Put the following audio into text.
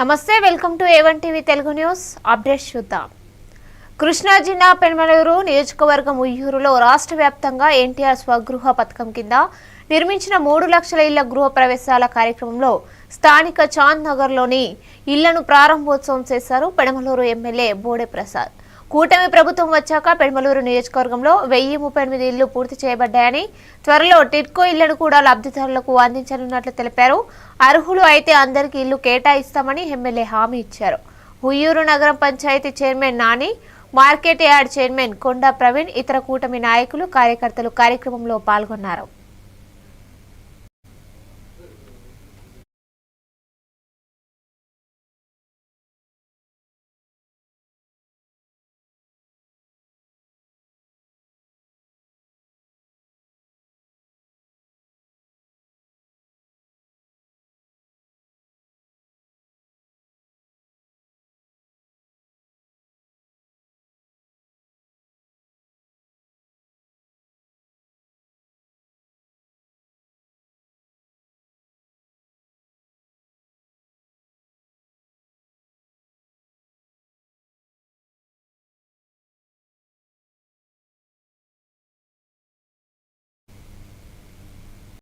నమస్తే welcome to A one TV Telugu news. Updates చూద్దాం. కృష్ణా జిల్లా పెనమలూరు నియోజకవర్గం ఉయ్యూరులో రాష్ట్ర వ్యాప్తంగా ఎన్టీఆర్ స్వగృహ పథకం కింద నిర్మించిన మూడు లక్షల ఇళ్ళ గృహ ప్రవేశాల కార్యక్రమంలో స్థానిక చాంద్ నగర్లోని ఇళ్ళను ప్రారంభోత్సవం చేశారు పెడమలూరు ఎమ్మెల్యే బోడే ప్రసాద్. కూటమి ప్రభుత్వం వచ్చాక పెడమలూరు నియోజకవర్గంలో వెయ్యి ముప్పై ఎనిమిది ఇళ్ళు పూర్తి చేయబడ్డాయని త్వరలో టిడ్కో ఇళ్ళను కూడా లబ్ధిదారులకు అందించనున్నట్లు తెలిపారు. అర్హులు అయితే అందరికీ ఇల్లు కేటాయిస్తామని ఎమ్మెల్యే హామీ ఇచ్చారు. హుయ్యూరు నగరం panchayati chairman Nani market yard chairman Konda Praveen ఇతర కూటమి నాయకులు కార్యకర్తలు కార్యక్రమంలో పాల్గొన్నారు.